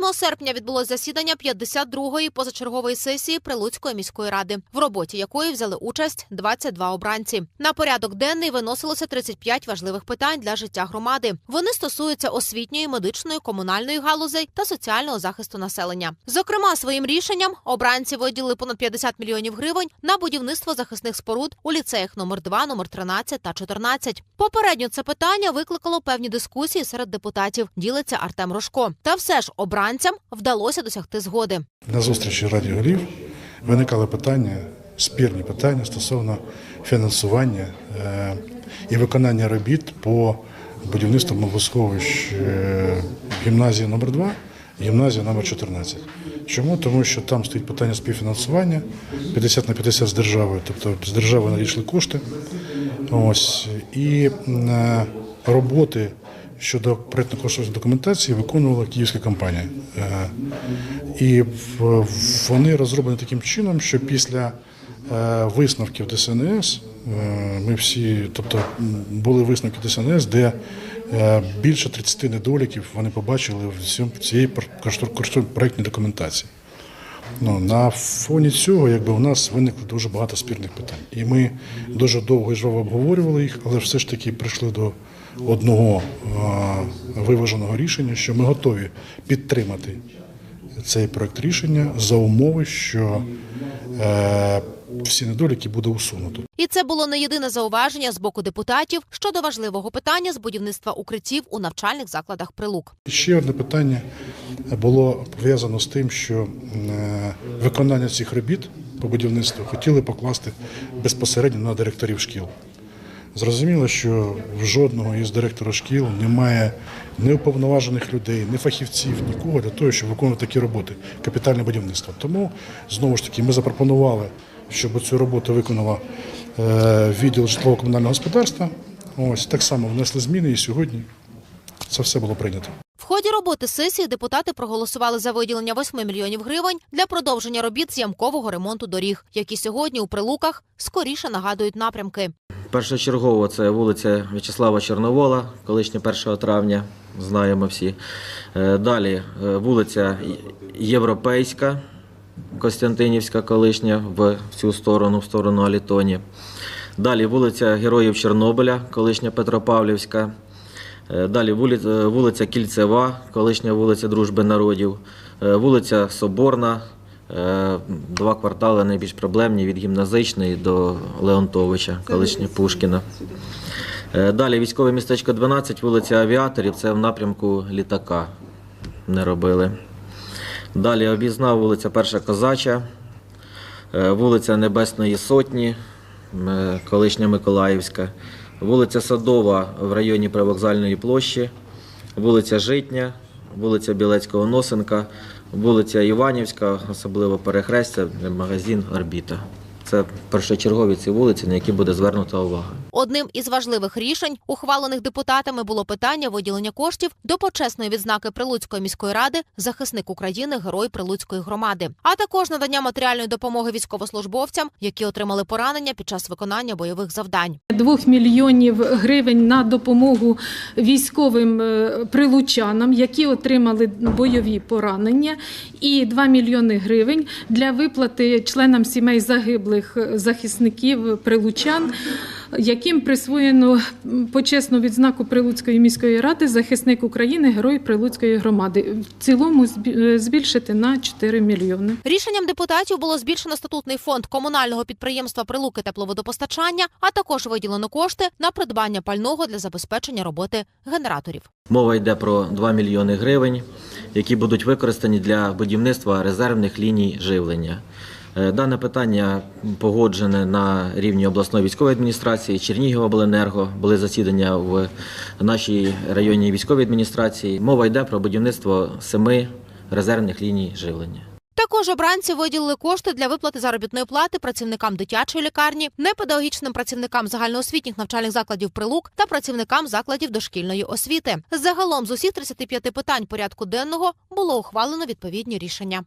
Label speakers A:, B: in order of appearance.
A: 8 серпня відбулось засідання 52-ї позачергової сесії Прилуцької міської ради, в роботі якої взяли участь 22 обранці. На порядок денний виносилося 35 важливих питань для життя громади. Вони стосуються освітньої, медичної, комунальної галузей та соціального захисту населення. Зокрема, своїм рішенням обранці виділили понад 50 мільйонів гривень на будівництво захисних споруд у ліцеях номер 2, номер 13 та 14. Попередньо це питання викликало певні дискусії серед депутатів. Ділиться Артем Рожко. Та все ж обранцям вдалося досягти згоди.
B: На зустрічі Раді голів виникали питання, спірні питання стосовно фінансування е, і виконання робіт по будівництву мовосховищ е, гімназії номер 2 і гімназії номер 14. Чому? Тому що там стоїть питання співфінансування 50 на 50 з державою, тобто з держави надійшли кошти. Ось і е, роботи щодо проєктно-кошторисної документації виконувала київська компанія. Е, І вони розроблені таким чином, що після е, висновків ДСНС е, ми всі, тобто були висновки ДСНС, де більше 30 недоліків вони побачили в цієї проєктній документації. Ну, на фоні цього, якби у нас виникло дуже багато спірних питань. І ми дуже довго і жваво обговорювали їх, але все ж таки прийшли до одного а, виваженого рішення, що ми готові підтримати цей проект рішення за умови, що е, всі недоліки буде усунуто.
A: І це було не єдине зауваження з боку депутатів щодо важливого питання з будівництва укриттів у навчальних закладах прилук.
B: Ще одне питання було пов'язано з тим, що е, виконання цих робіт по будівництву хотіли покласти безпосередньо на директорів шкіл. Зрозуміло, що в жодного із директора шкіл немає ні уповноважених людей, ні фахівців, нікого для того, щоб виконувати такі роботи, капітальне будівництво. Тому знову ж таки ми запропонували, щоб цю роботу виконала е, відділ житлово-комунального господарства. Ось так само внесли зміни, і сьогодні це все було прийнято.
A: Ході роботи сесії депутати проголосували за виділення 8 мільйонів гривень для продовження робіт з ямкового ремонту доріг, які сьогодні у прилуках скоріше нагадують напрямки.
C: Першочергово це вулиця В'ячеслава Чорновола, колишня 1 травня, знаємо всі. Е, Далі е, вулиця Європейська, Костянтинівська, колишня, в цю сторону, в сторону Алітоні. Далі вулиця Героїв Чорнобиля, колишня Петропавлівська. Е, Далі вулиця, вулиця Кільцева, колишня вулиця Дружби народів, Е, вулиця Соборна, е, два квартали найбільш проблемні від гімназичної до Леонтовича, колишня Пушкіна. Е, Далі військове містечко 12, вулиця Авіаторів, це в напрямку літака не робили. Далі об'їзна вулиця Перша Козача, е, вулиця Небесної Сотні, е, колишня Миколаївська, вулиця Садова в районі Привокзальної площі, вулиця Житня, вулиця Білецького Носенка, вулиця Іванівська, особливо перехрестя, магазин Орбіта. Це першочергові ці вулиці, на які буде звернута увага.
A: Одним із важливих рішень, ухвалених депутатами, було питання виділення коштів до почесної відзнаки Прилуцької міської ради захисник України, герой Прилуцької громади, а також надання матеріальної допомоги військовослужбовцям, які отримали поранення під час виконання бойових завдань.
D: 2 мільйонів гривень на допомогу військовим е, прилучанам, які отримали бойові поранення, і 2 мільйони гривень для виплати членам сімей загиблих захисників прилучан. Яким присвоєно почесну відзнаку Прилуцької міської ради захисник України, герой Прилуцької громади, в цілому е, збільшити на 4 мільйони.
A: Рішенням депутатів було збільшено статутний фонд комунального підприємства Прилуки тепловодопостачання, а також виділено кошти на придбання пального для забезпечення роботи генераторів.
C: Мова йде про 2 мільйони гривень, які будуть використані для будівництва резервних ліній живлення. Е, Дане питання погоджене на рівні обласної військової адміністрації, Чернігівобленерго, були засідання в нашій районній військовій адміністрації. Мова йде про будівництво семи резервних ліній живлення.
A: Також обранці виділили кошти для виплати заробітної плати працівникам дитячої лікарні, непедагогічним працівникам загальноосвітніх навчальних закладів прилук та працівникам закладів дошкільної освіти. Загалом з усіх 35 питань порядку денного було ухвалено відповідні рішення.